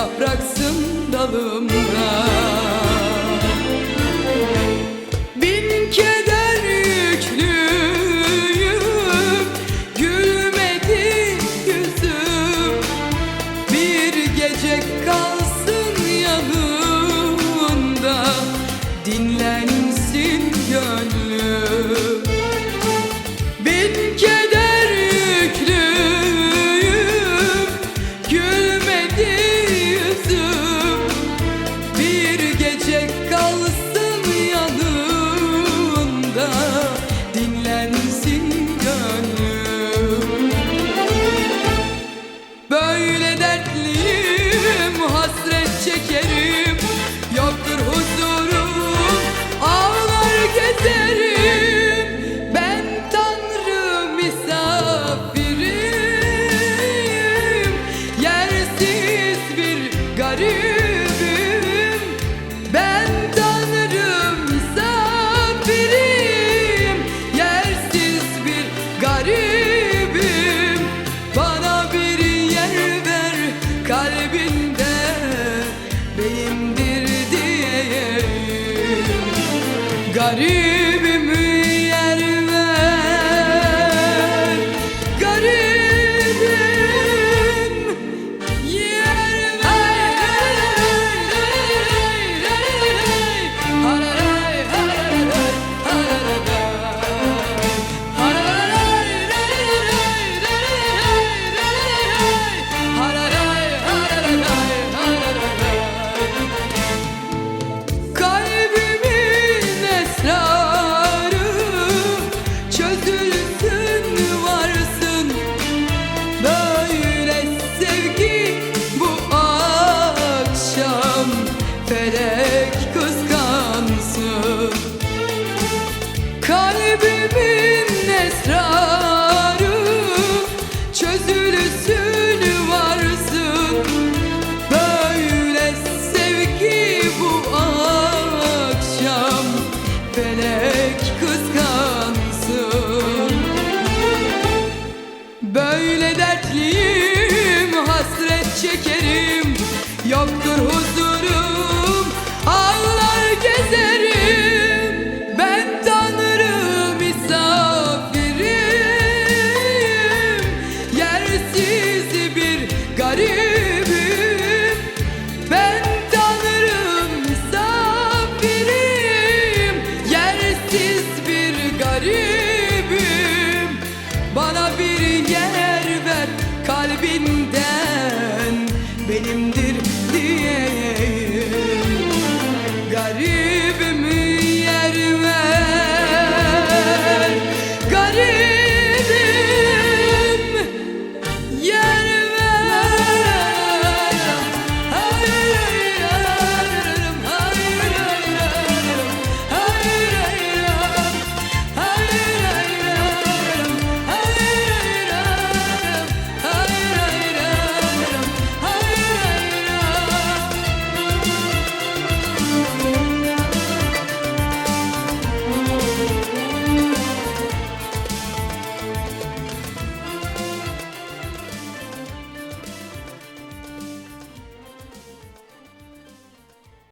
yapraksın dalımda. Bin keder yüklüyüm Gülmedi yüzüm. Bir gece kalsın yanımda Dinlensin gönlüm. Bin keder Gari. hasretliyim hasret çekerim. Yoktur